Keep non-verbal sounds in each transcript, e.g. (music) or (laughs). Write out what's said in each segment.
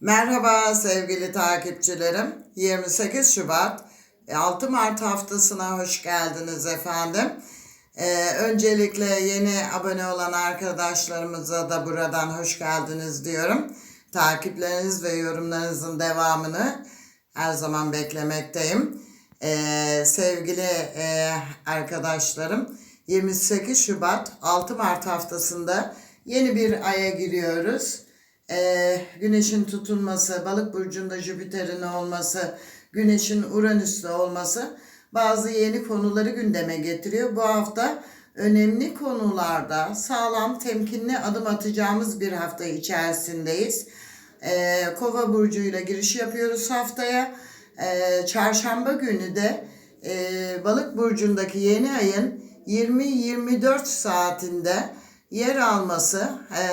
Merhaba sevgili takipçilerim. 28 Şubat 6 Mart haftasına hoş geldiniz efendim. Ee, öncelikle yeni abone olan arkadaşlarımıza da buradan hoş geldiniz diyorum. Takipleriniz ve yorumlarınızın devamını her zaman beklemekteyim. Ee, sevgili e, arkadaşlarım 28 Şubat 6 Mart haftasında yeni bir aya giriyoruz. Ee, güneşin tutulması, balık burcunda Jüpiter'in olması, güneşin Uranüs'te olması bazı yeni konuları gündeme getiriyor. Bu hafta önemli konularda sağlam, temkinli adım atacağımız bir hafta içerisindeyiz. Ee, Kova burcuyla giriş yapıyoruz haftaya. Ee, çarşamba günü de e, balık burcundaki yeni ayın 20-24 saatinde yer alması, e,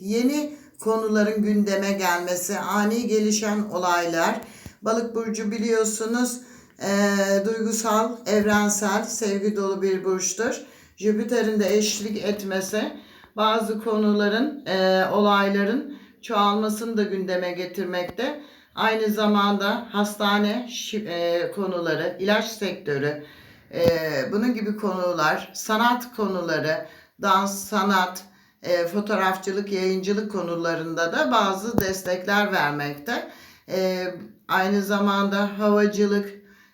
yeni konuların gündeme gelmesi, ani gelişen olaylar. Balık burcu biliyorsunuz e, duygusal, evrensel, sevgi dolu bir burçtur. Jüpiter'in de eşlik etmesi bazı konuların, e, olayların çoğalmasını da gündeme getirmekte. Aynı zamanda hastane e, konuları, ilaç sektörü, e, bunun gibi konular, sanat konuları, dans, sanat, e, fotoğrafçılık, yayıncılık konularında da bazı destekler vermekte. E, aynı zamanda havacılık,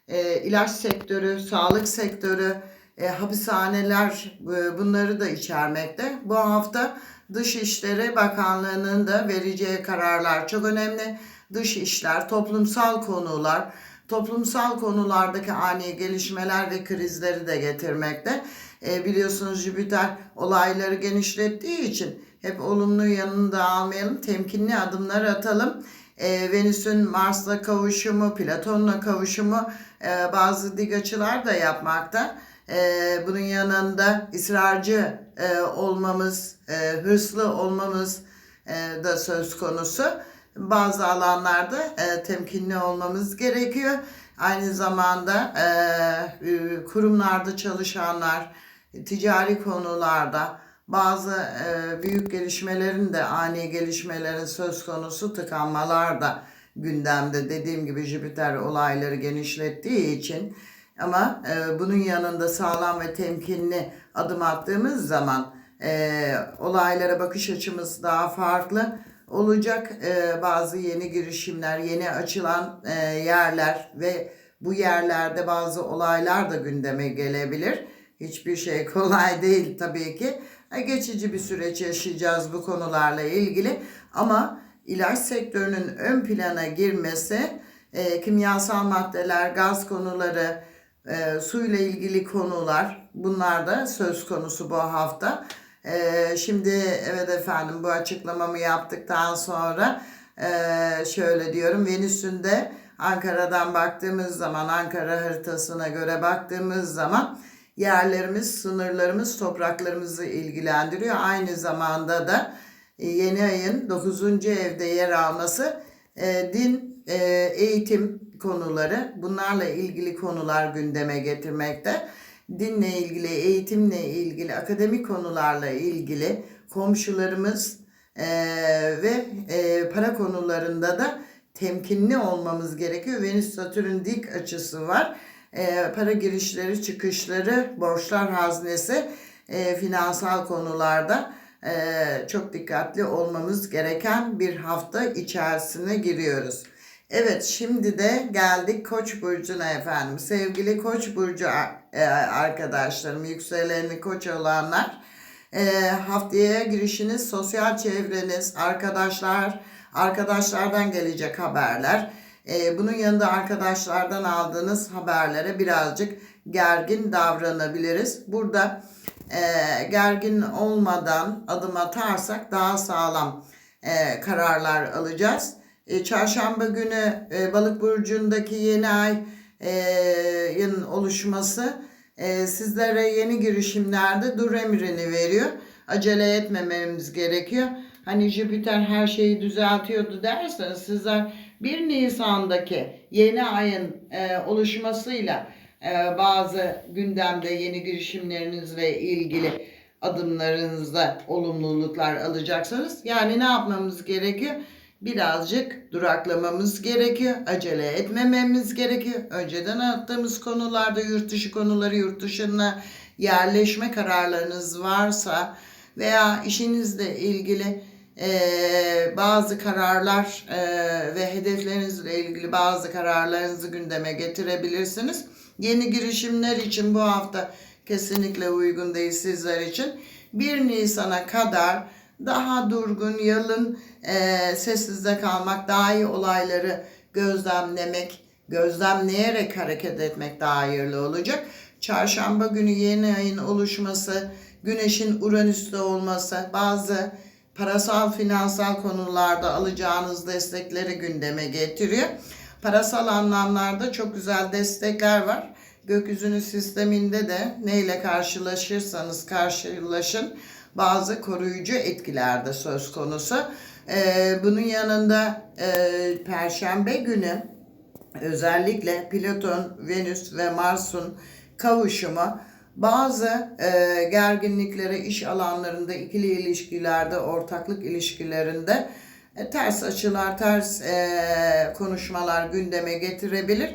e, ilaç sektörü, sağlık sektörü, e, hapishaneler e, bunları da içermekte. Bu hafta Dışişleri Bakanlığı'nın da vereceği kararlar çok önemli. Dış işler, toplumsal konular, toplumsal konulardaki ani gelişmeler ve krizleri de getirmekte. E, biliyorsunuz Jüpiter olayları genişlettiği için hep olumlu yanında almayalım, temkinli adımlar atalım. E, Venüs'ün Mars'la kavuşumu, Platon'la kavuşumu e, bazı dik açılar da yapmakta. E, bunun yanında ısrarcı e, olmamız, e, hırslı olmamız e, da söz konusu. Bazı alanlarda e, temkinli olmamız gerekiyor. Aynı zamanda e, e, kurumlarda çalışanlar, ticari konularda bazı e, büyük gelişmelerin de ani gelişmelerin söz konusu tıkanmalar da gündemde. Dediğim gibi Jüpiter olayları genişlettiği için ama e, bunun yanında sağlam ve temkinli adım attığımız zaman e, olaylara bakış açımız daha farklı olacak. E, bazı yeni girişimler, yeni açılan e, yerler ve bu yerlerde bazı olaylar da gündeme gelebilir. Hiçbir şey (laughs) kolay değil tabii ki. Geçici bir süreç yaşayacağız bu konularla ilgili ama ilaç sektörünün ön plana girmesi, e, kimyasal maddeler, gaz konuları, e, suyla ilgili konular bunlar da söz konusu bu hafta. E, şimdi evet efendim bu açıklamamı yaptıktan sonra e, şöyle diyorum Venüs'ün de Ankara'dan baktığımız zaman Ankara haritasına göre baktığımız zaman yerlerimiz, sınırlarımız, topraklarımızı ilgilendiriyor. Aynı zamanda da e, yeni ayın 9. evde yer alması e, din, e, eğitim konuları bunlarla ilgili konular gündeme getirmekte. Dinle ilgili, eğitimle ilgili, akademik konularla ilgili komşularımız e, ve e, para konularında da temkinli olmamız gerekiyor. Venüs Satürn dik açısı var. E, para girişleri, çıkışları, borçlar haznesi, e, finansal konularda e, çok dikkatli olmamız gereken bir hafta içerisine giriyoruz. Evet şimdi de geldik Koç burcuna efendim. Sevgili Koç burcu e, arkadaşlarım, yükseleni Koç olanlar haftaya girişiniz, sosyal çevreniz, arkadaşlar, arkadaşlardan gelecek haberler. E, bunun yanında arkadaşlardan aldığınız haberlere birazcık gergin davranabiliriz. Burada e, gergin olmadan adım atarsak daha sağlam e, kararlar alacağız. E, çarşamba günü Balık burcundaki yeni ayın oluşması sizlere yeni girişimlerde dur emrini veriyor. Acele etmememiz gerekiyor. Hani Jüpiter her şeyi düzeltiyordu derseniz sizler 1 Nisan'daki yeni ayın e, oluşmasıyla e, bazı gündemde yeni girişimlerinizle ilgili adımlarınızda olumluluklar alacaksınız. Yani ne yapmamız gerekiyor? birazcık duraklamamız gerekiyor. Acele etmememiz gerekiyor. Önceden attığımız konularda yurt dışı konuları yurt dışına yerleşme kararlarınız varsa veya işinizle ilgili eee, bazı kararlar eee, ve hedeflerinizle ilgili bazı kararlarınızı gündeme getirebilirsiniz. Yeni girişimler için bu hafta kesinlikle uygun değil sizler için. 1 Nisan'a kadar daha durgun, yalın, eee sessizde kalmak, daha iyi olayları gözlemlemek, gözlemleyerek hareket etmek daha hayırlı olacak. Çarşamba günü yeni ayın oluşması, güneşin Uranüs'te olması, bazı parasal finansal konularda alacağınız destekleri gündeme getiriyor. Parasal anlamlarda çok güzel destekler var. Gökyüzünün sisteminde de neyle karşılaşırsanız karşılaşın bazı koruyucu etkiler de söz konusu. Ee, bunun yanında e, Perşembe günü özellikle Plüton, Venüs ve Mars'un kavuşumu bazı e, gerginliklere iş alanlarında, ikili ilişkilerde, ortaklık ilişkilerinde e, ters açılar, ters e, konuşmalar gündeme getirebilir.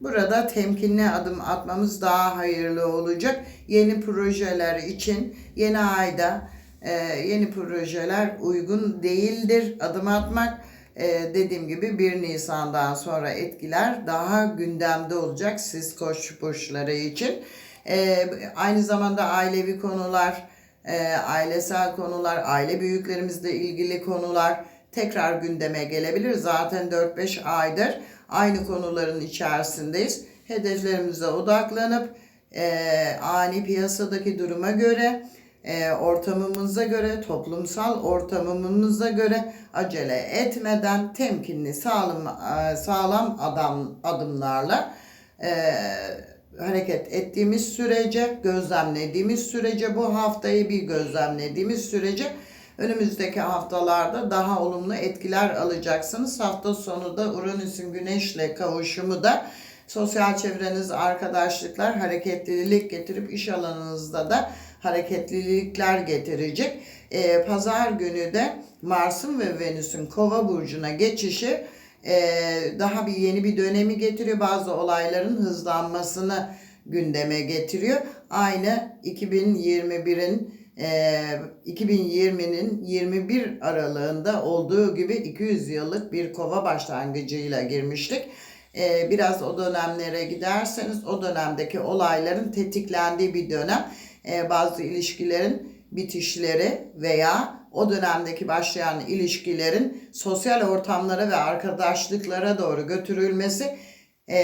Burada temkinli adım atmamız daha hayırlı olacak. Yeni projeler için yeni ayda e, yeni projeler uygun değildir adım atmak. E, dediğim gibi 1 Nisan'dan sonra etkiler daha gündemde olacak siz koç burçları için. E, aynı zamanda ailevi konular, e, ailesel konular, aile büyüklerimizle ilgili konular tekrar gündeme gelebilir. Zaten 4-5 aydır aynı konuların içerisindeyiz. Hedeflerimize odaklanıp e, ani piyasadaki duruma göre, e, ortamımıza göre, toplumsal ortamımıza göre acele etmeden temkinli, sağlam, e, sağlam adam adımlarla e, hareket ettiğimiz sürece, gözlemlediğimiz sürece, bu haftayı bir gözlemlediğimiz sürece önümüzdeki haftalarda daha olumlu etkiler alacaksınız. Hafta sonu da Uranüs'ün Güneş'le kavuşumu da sosyal çevreniz, arkadaşlıklar hareketlilik getirip iş alanınızda da hareketlilikler getirecek. Ee, Pazar günü de Mars'ın ve Venüs'ün Kova burcuna geçişi daha bir yeni bir dönemi getiriyor. Bazı olayların hızlanmasını gündeme getiriyor. Aynı 2021'in e, 2020'nin 21 aralığında olduğu gibi 200 yıllık bir kova başlangıcıyla girmiştik. E, biraz o dönemlere giderseniz o dönemdeki olayların tetiklendiği bir dönem. E, bazı ilişkilerin bitişleri veya o dönemdeki başlayan ilişkilerin sosyal ortamlara ve arkadaşlıklara doğru götürülmesi e,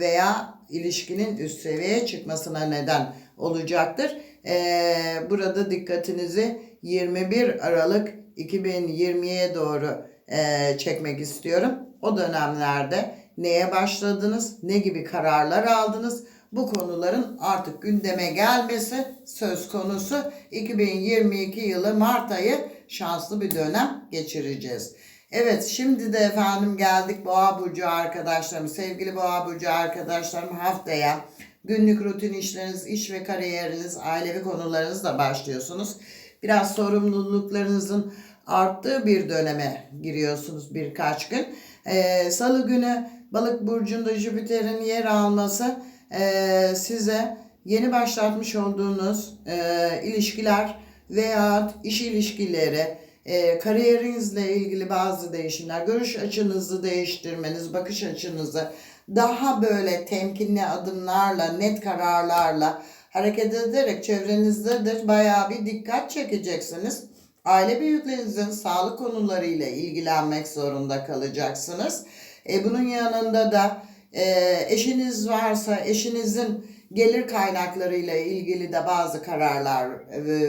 veya ilişkinin üst seviyeye çıkmasına neden olacaktır. E, burada dikkatinizi 21 Aralık 2020'ye doğru e, çekmek istiyorum. O dönemlerde neye başladınız, ne gibi kararlar aldınız? Bu konuların artık gündeme gelmesi söz konusu 2022 yılı Mart ayı şanslı bir dönem geçireceğiz. Evet şimdi de efendim geldik Boğa Burcu arkadaşlarım, sevgili Boğa Burcu arkadaşlarım haftaya günlük rutin işleriniz, iş ve kariyeriniz, ailevi konularınızla başlıyorsunuz. Biraz sorumluluklarınızın arttığı bir döneme giriyorsunuz birkaç gün. Ee, Salı günü Balık burcunda Jüpiter'in yer alması e, size yeni başlatmış olduğunuz e, ilişkiler veya iş ilişkileri, e, kariyerinizle ilgili bazı değişimler, görüş açınızı değiştirmeniz, bakış açınızı daha böyle temkinli adımlarla, net kararlarla hareket ederek çevrenizde de bayağı bir dikkat çekeceksiniz. Aile büyüklerinizin sağlık konularıyla ilgilenmek zorunda kalacaksınız. E, bunun yanında da e, eşiniz varsa eşinizin gelir kaynaklarıyla ilgili de bazı kararlar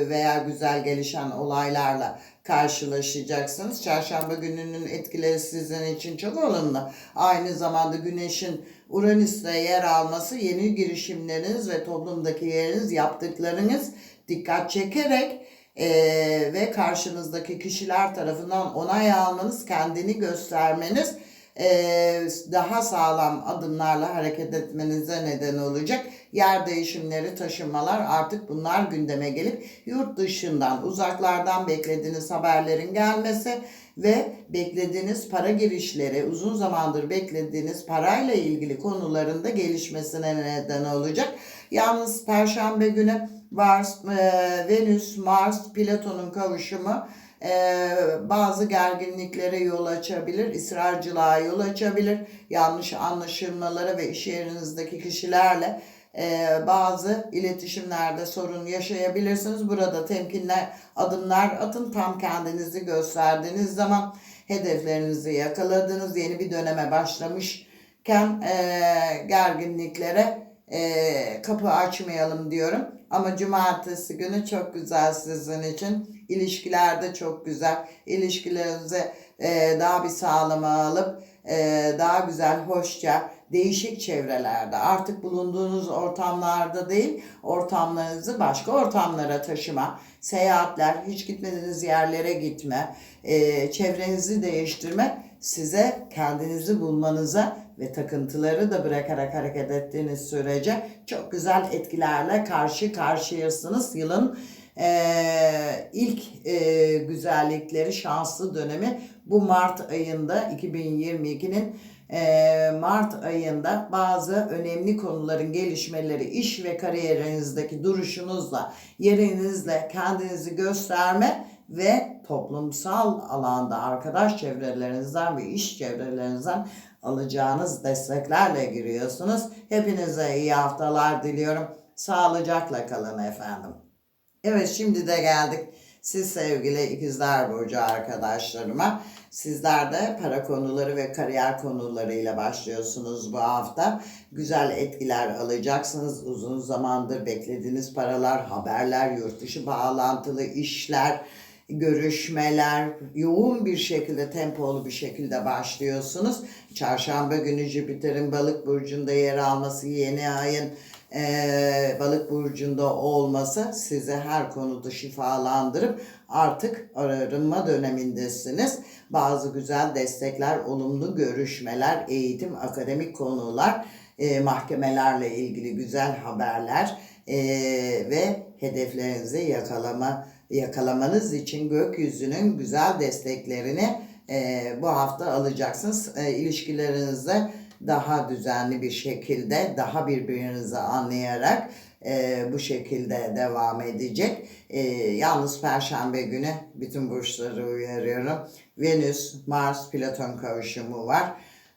veya güzel gelişen olaylarla karşılaşacaksınız. Çarşamba gününün etkileri sizin için çok olumlu. Aynı zamanda güneşin Uranüs'te yer alması yeni girişimleriniz ve toplumdaki yeriniz, yaptıklarınız dikkat çekerek e, ve karşınızdaki kişiler tarafından onay almanız, kendini göstermeniz daha sağlam adımlarla hareket etmenize neden olacak. yer değişimleri, taşınmalar artık bunlar gündeme gelip yurt dışından, uzaklardan beklediğiniz haberlerin gelmesi ve beklediğiniz para girişleri, uzun zamandır beklediğiniz parayla ilgili konularında gelişmesine neden olacak. Yalnız Perşembe günü Mars, Venüs, Mars, Plüton'un kavuşumu e, bazı gerginliklere yol açabilir, ısrarcılığa yol açabilir, yanlış anlaşılmalara ve iş yerinizdeki kişilerle e, bazı iletişimlerde sorun yaşayabilirsiniz. Burada temkinler, adımlar atın. Tam kendinizi gösterdiğiniz zaman hedeflerinizi yakaladınız. Yeni bir döneme başlamışken e, gerginliklere e, kapı açmayalım diyorum. Ama cumartesi günü çok güzel sizin için. İlişkilerde çok güzel. İlişkilerinize e, daha bir sağlama alıp e, daha güzel, hoşça, değişik çevrelerde artık bulunduğunuz ortamlarda değil ortamlarınızı başka ortamlara taşıma, seyahatler, hiç gitmediğiniz yerlere gitme, e, çevrenizi değiştirme size kendinizi bulmanıza ve takıntıları da bırakarak hareket ettiğiniz sürece çok güzel etkilerle karşı karşıyasınız. Yılın e, ilk e, güzellikleri, şanslı dönemi bu Mart ayında 2022'nin e, Mart ayında bazı önemli konuların gelişmeleri, iş ve kariyerinizdeki duruşunuzla, yerinizle kendinizi gösterme ve toplumsal alanda arkadaş çevrelerinizden ve iş çevrelerinizden alacağınız desteklerle giriyorsunuz. Hepinize iyi haftalar diliyorum. Sağlıcakla kalın efendim. Evet şimdi de geldik siz sevgili ikizler burcu arkadaşlarıma. Sizler de para konuları ve kariyer konularıyla başlıyorsunuz bu hafta. Güzel etkiler alacaksınız. Uzun zamandır beklediğiniz paralar, haberler, yurt dışı bağlantılı işler, görüşmeler yoğun bir şekilde tempolu bir şekilde başlıyorsunuz. Çarşamba günü Jüpiter'in balık burcunda yer alması yeni ayın e, balık burcunda olması size her konuda şifalandırıp artık arınma dönemindesiniz. Bazı güzel destekler, olumlu görüşmeler, eğitim, akademik konular, e, mahkemelerle ilgili güzel haberler e, ve hedeflerinizi yakalama yakalamanız için gökyüzünün güzel desteklerini e, bu hafta alacaksınız. E, ilişkilerinizde daha düzenli bir şekilde, daha birbirinizi anlayarak e, bu şekilde devam edecek. E, yalnız Perşembe günü bütün burçları uyarıyorum. Venüs, Mars, Plüton kavuşumu var.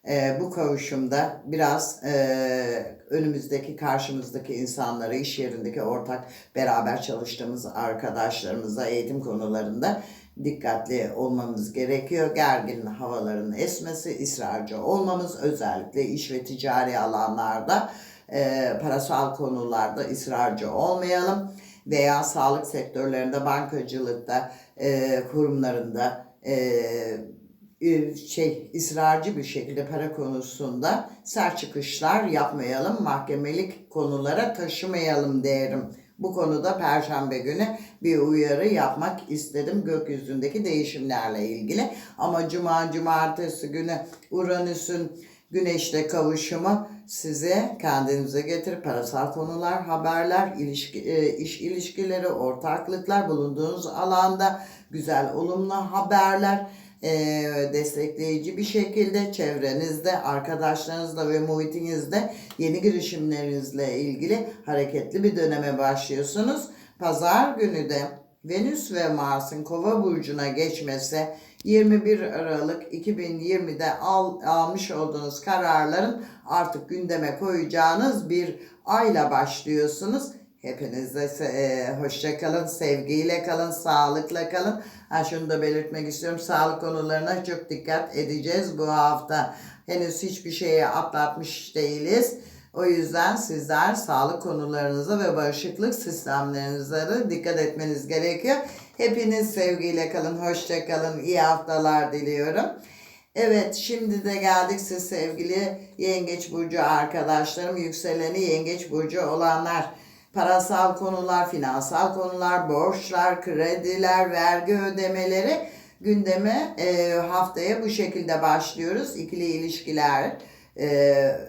E, bu kavuşumda biraz e, önümüzdeki karşımızdaki insanları, iş yerindeki ortak beraber çalıştığımız arkadaşlarımıza eğitim konularında dikkatli olmamız gerekiyor. Gergin havaların esmesi, ısrarcı olmamız özellikle iş ve ticari alanlarda e, parasal konularda ısrarcı olmayalım veya sağlık sektörlerinde, bankacılıkta, e, kurumlarında e, şey ısrarcı bir şekilde para konusunda sert çıkışlar yapmayalım, mahkemelik konulara taşımayalım derim. Bu konuda Perşembe günü bir uyarı yapmak istedim gökyüzündeki değişimlerle ilgili. Ama Cuma, Cumartesi günü Uranüs'ün Güneşle kavuşumu size kendinize getirip parasal konular, haberler, ilişki, e, iş ilişkileri, ortaklıklar bulunduğunuz alanda güzel, olumlu haberler, e, destekleyici bir şekilde çevrenizde, arkadaşlarınızla ve muhitinizde yeni girişimlerinizle ilgili hareketli bir döneme başlıyorsunuz. Pazar günü de Venüs ve Mars'ın Kova burcuna geçmesi 21 Aralık 2020'de al, almış olduğunuz kararların artık gündeme koyacağınız bir ayla başlıyorsunuz. Hepinize e, hoşça kalın, sevgiyle kalın, sağlıkla kalın. Ha şunu da belirtmek istiyorum. Sağlık konularına çok dikkat edeceğiz bu hafta. Henüz hiçbir şeye atlatmış değiliz. O yüzden sizler sağlık konularınıza ve bağışıklık sistemlerinize de dikkat etmeniz gerekiyor. Hepiniz sevgiyle kalın, hoşça kalın, iyi haftalar diliyorum. Evet şimdi de geldik siz sevgili Yengeç Burcu arkadaşlarım, yükseleni Yengeç Burcu olanlar. Parasal konular, finansal konular, borçlar, krediler, vergi ödemeleri gündeme e, haftaya bu şekilde başlıyoruz. İkili ilişkiler e,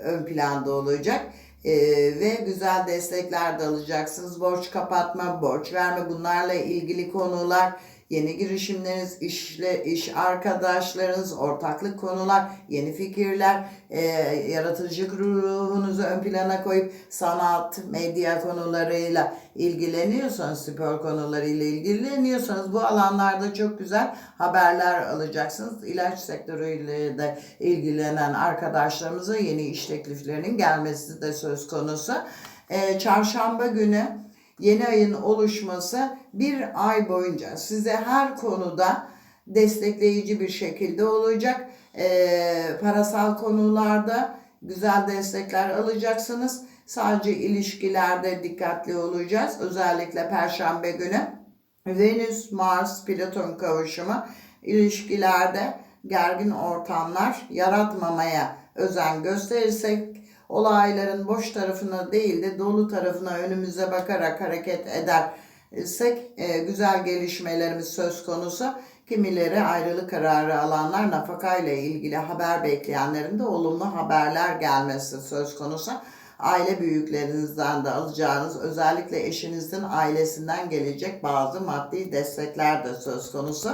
ön planda olacak. Ee, ve güzel destekler de alacaksınız. Borç kapatma, borç verme bunlarla ilgili konular, yeni girişimleriniz, işle, iş arkadaşlarınız, ortaklık konular, yeni fikirler, e, yaratıcılık ruhunuzu ön plana koyup sanat, medya konularıyla ilgileniyorsanız, spor konularıyla ilgileniyorsanız bu alanlarda çok güzel haberler alacaksınız. İlaç sektörüyle de ilgilenen arkadaşlarımıza yeni iş tekliflerinin gelmesi de söz konusu. E, çarşamba günü yeni ayın oluşması bir ay boyunca size her konuda destekleyici bir şekilde olacak. Ee, parasal konularda güzel destekler alacaksınız. Sadece ilişkilerde dikkatli olacağız. Özellikle Perşembe günü Venüs, Mars, Plüton kavuşumu ilişkilerde gergin ortamlar yaratmamaya özen gösterirsek olayların boş tarafına değil de dolu tarafına önümüze bakarak hareket edersek e, güzel gelişmelerimiz söz konusu. Kimileri ayrılık kararı alanlar nafakayla ilgili haber bekleyenlerin de olumlu haberler gelmesi söz konusu. Aile büyüklerinizden de alacağınız özellikle eşinizin ailesinden gelecek bazı maddi destekler de söz konusu.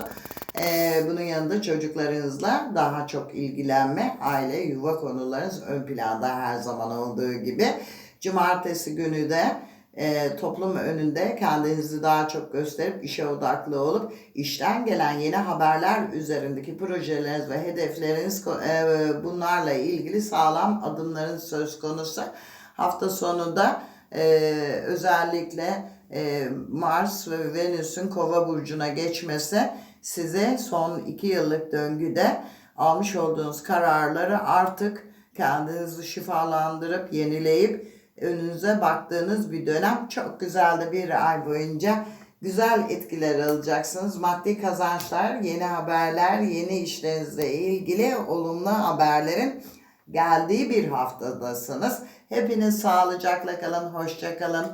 Ee, bunun yanında çocuklarınızla daha çok ilgilenme, aile, yuva konularınız ön planda her zaman olduğu gibi. Cumartesi günü de e, toplum önünde kendinizi daha çok gösterip işe odaklı olup işten gelen yeni haberler üzerindeki projeleriniz ve hedefleriniz e, bunlarla ilgili sağlam adımların söz konusu. Hafta sonunda e, özellikle e, Mars ve Venüs'ün Kova burcuna geçmesi size son iki yıllık döngüde almış olduğunuz kararları artık kendinizi şifalandırıp yenileyip önünüze baktığınız bir dönem. Çok güzel de bir ay boyunca güzel etkiler alacaksınız. Maddi kazançlar, yeni haberler, yeni işlerinizle ilgili olumlu haberlerin geldiği bir haftadasınız. Hepiniz sağlıcakla kalın, hoşça kalın.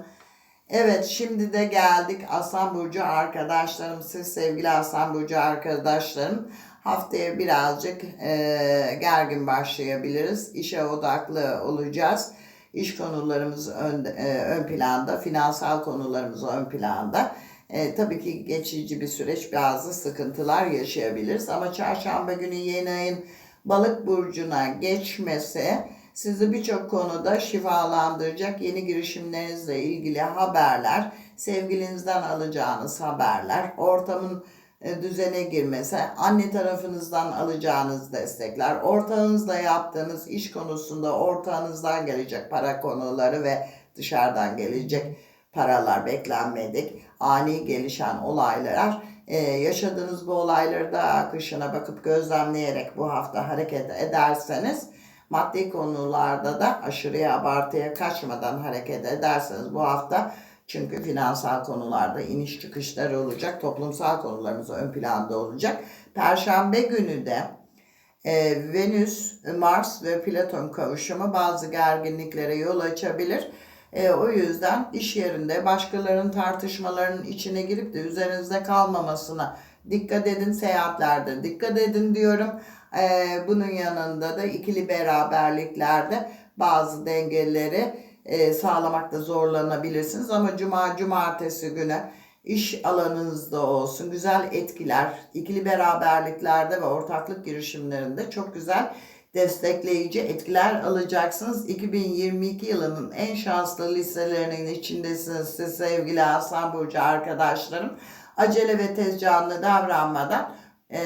Evet şimdi de geldik Aslan Burcu arkadaşlarım. Siz sevgili Aslan Burcu arkadaşlarım. Haftaya birazcık e, gergin başlayabiliriz. İşe odaklı olacağız. İş konularımız ön, e, ön planda, finansal konularımız ön planda. E, tabii ki geçici bir süreç bazı sıkıntılar yaşayabiliriz. Ama çarşamba günü yeni ayın balık burcuna geçmesi sizi birçok konuda şifalandıracak yeni girişimlerinizle ilgili haberler, sevgilinizden alacağınız haberler, ortamın e, düzene girmesi, anne tarafınızdan alacağınız destekler, ortağınızla yaptığınız iş konusunda ortağınızdan gelecek para konuları ve dışarıdan gelecek paralar beklenmedik, ani gelişen olaylar, ee, yaşadığınız bu olayları da akışına bakıp gözlemleyerek bu hafta hareket ederseniz maddi konularda da aşırıya abartıya kaçmadan hareket ederseniz bu hafta çünkü finansal konularda iniş çıkışlar olacak. Toplumsal konularımız ön planda olacak. Perşembe günü de e, Venüs, Mars ve Plüton kavuşumu bazı gerginliklere yol açabilir. E, o yüzden iş yerinde başkalarının tartışmalarının içine girip de üzerinizde kalmamasına dikkat edin seyahatlerde. Dikkat edin diyorum. E, bunun yanında da ikili beraberliklerde bazı dengeleri e, sağlamakta zorlanabilirsiniz. Ama cuma, cumartesi günü iş alanınızda olsun güzel etkiler, ikili beraberliklerde ve ortaklık girişimlerinde çok güzel destekleyici etkiler alacaksınız. 2022 yılının en şanslı listelerinin içindesiniz siz sevgili Aslan Burcu arkadaşlarım. Acele ve tez canlı davranmadan e,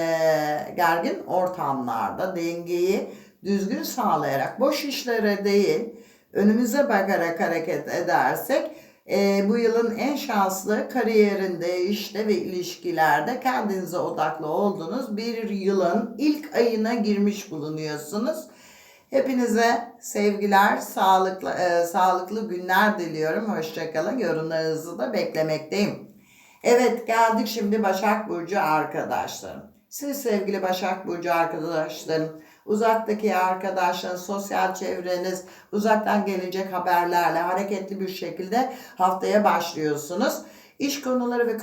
gergin ortamlarda dengeyi düzgün sağlayarak boş işlere değil önümüze bakarak hareket edersek e, bu yılın en şanslı kariyerinde, işte ve ilişkilerde kendinize odaklı olduğunuz bir yılın ilk ayına girmiş bulunuyorsunuz. Hepinize sevgiler, sağlıklı e, sağlıklı günler diliyorum. Hoşçakalın. Yorumlarınızı da beklemekteyim. Evet geldik şimdi Başak Burcu arkadaşlarım. Siz sevgili Başak Burcu arkadaşlarım uzaktaki arkadaşlar, sosyal çevreniz, uzaktan gelecek haberlerle hareketli bir şekilde haftaya başlıyorsunuz. İş konuları ve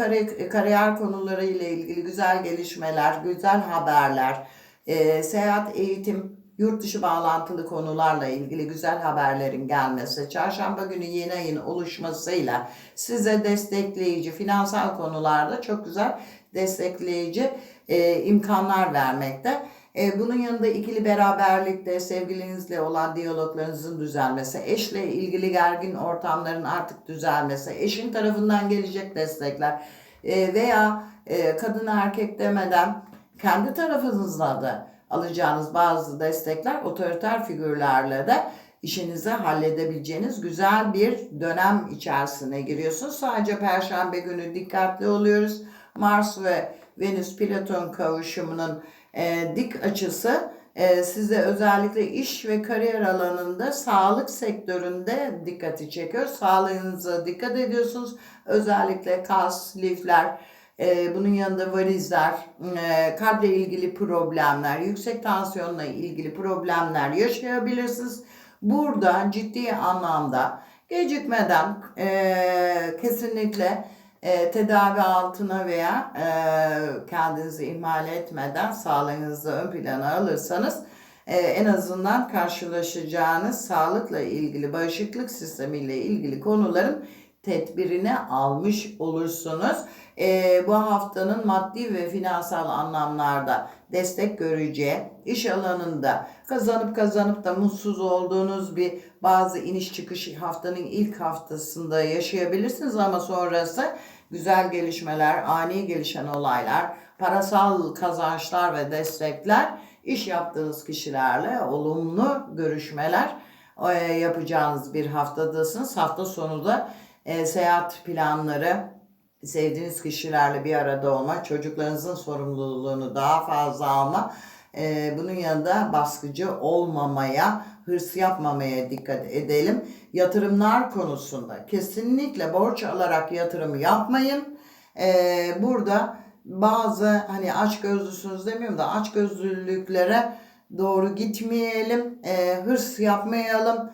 kariyer konuları ile ilgili güzel gelişmeler, güzel haberler, e, seyahat, eğitim, yurt dışı bağlantılı konularla ilgili güzel haberlerin gelmesi, çarşamba günü yeni ayın oluşmasıyla size destekleyici, finansal konularda çok güzel destekleyici e, imkanlar vermekte. E, bunun yanında ikili beraberlikte sevgilinizle olan diyaloglarınızın düzelmesi, eşle ilgili gergin ortamların artık düzelmesi, eşin tarafından gelecek destekler e, veya e, kadın erkek demeden kendi tarafınızla da alacağınız bazı destekler otoriter figürlerle de işinizi halledebileceğiniz güzel bir dönem içerisine giriyorsunuz. Sadece perşembe günü dikkatli oluyoruz. Mars ve Venüs Plüton kavuşumunun e, dik açısı e, size özellikle iş ve kariyer alanında sağlık sektöründe dikkati çekiyor. Sağlığınıza dikkat ediyorsunuz. Özellikle kas, lifler, e, bunun yanında varizler, e, kalple ilgili problemler, yüksek tansiyonla ilgili problemler yaşayabilirsiniz. Burada ciddi anlamda gecikmeden e, kesinlikle e, tedavi altına veya e, kendinizi ihmal etmeden sağlığınızı ön plana alırsanız e, en azından karşılaşacağınız sağlıkla ilgili, bağışıklık sistemiyle ilgili konuların tedbirini almış olursunuz. E, bu haftanın maddi ve finansal anlamlarda destek göreceği, iş alanında kazanıp kazanıp da mutsuz olduğunuz bir bazı iniş çıkış haftanın ilk haftasında yaşayabilirsiniz ama sonrası güzel gelişmeler, ani gelişen olaylar, parasal kazançlar ve destekler, iş yaptığınız kişilerle olumlu görüşmeler e, yapacağınız bir haftadasınız. Hafta sonu da e, seyahat planları, sevdiğiniz kişilerle bir arada olma, çocuklarınızın sorumluluğunu daha fazla alma, e, bunun yanında baskıcı olmamaya, hırs yapmamaya dikkat edelim. Yatırımlar konusunda kesinlikle borç alarak yatırım yapmayın. E, burada bazı hani aç gözlüsünüz demiyorum da aç gözlülüklere doğru gitmeyelim, e, hırs yapmayalım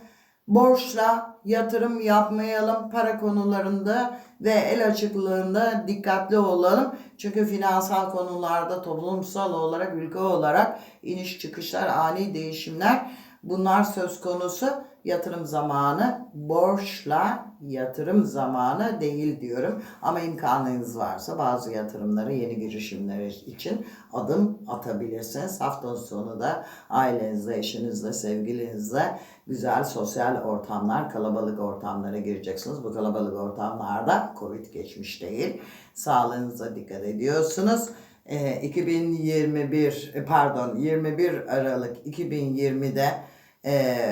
borçla yatırım yapmayalım para konularında ve el açıklığında dikkatli olalım. Çünkü finansal konularda toplumsal olarak ülke olarak iniş çıkışlar ani değişimler bunlar söz konusu yatırım zamanı borçla yatırım zamanı değil diyorum. Ama imkanınız varsa bazı yatırımları yeni girişimler için adım atabilirsiniz. Hafta sonu da ailenizle, eşinizle, sevgilinizle güzel sosyal ortamlar, kalabalık ortamlara gireceksiniz. Bu kalabalık ortamlarda Covid geçmiş değil. Sağlığınıza dikkat ediyorsunuz. Ee, 2021 e, pardon 21 Aralık 2020'de e,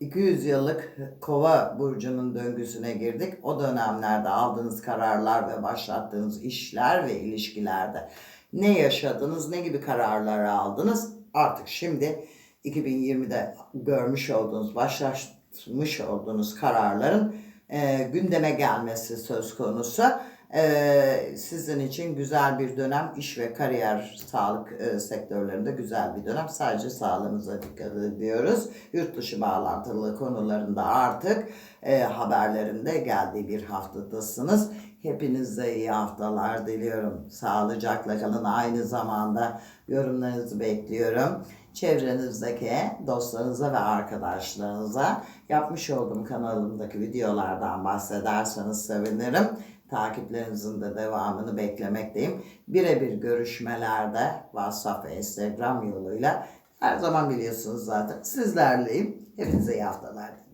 200 yıllık kova burcunun döngüsüne girdik. O dönemlerde aldığınız kararlar ve başlattığınız işler ve ilişkilerde ne yaşadınız, ne gibi kararlar aldınız? Artık şimdi 2020'de görmüş olduğunuz, başlatmış olduğunuz kararların e, gündeme gelmesi söz konusu. Ee, sizin için güzel bir dönem iş ve kariyer sağlık e, sektörlerinde güzel bir dönem. Sadece sağlığımıza dikkat ediyoruz. Yurt dışı bağlantılı konularında artık e, haberlerinde geldiği bir haftadasınız. Hepinize iyi haftalar diliyorum. Sağlıcakla kalın. Aynı zamanda yorumlarınızı bekliyorum. Çevrenizdeki dostlarınıza ve arkadaşlarınıza yapmış olduğum kanalımdaki videolardan bahsederseniz sevinirim. Takiplerinizin de devamını beklemekteyim. Birebir görüşmelerde WhatsApp ve Instagram yoluyla her zaman biliyorsunuz zaten sizlerleyim. Hepinize iyi haftalar.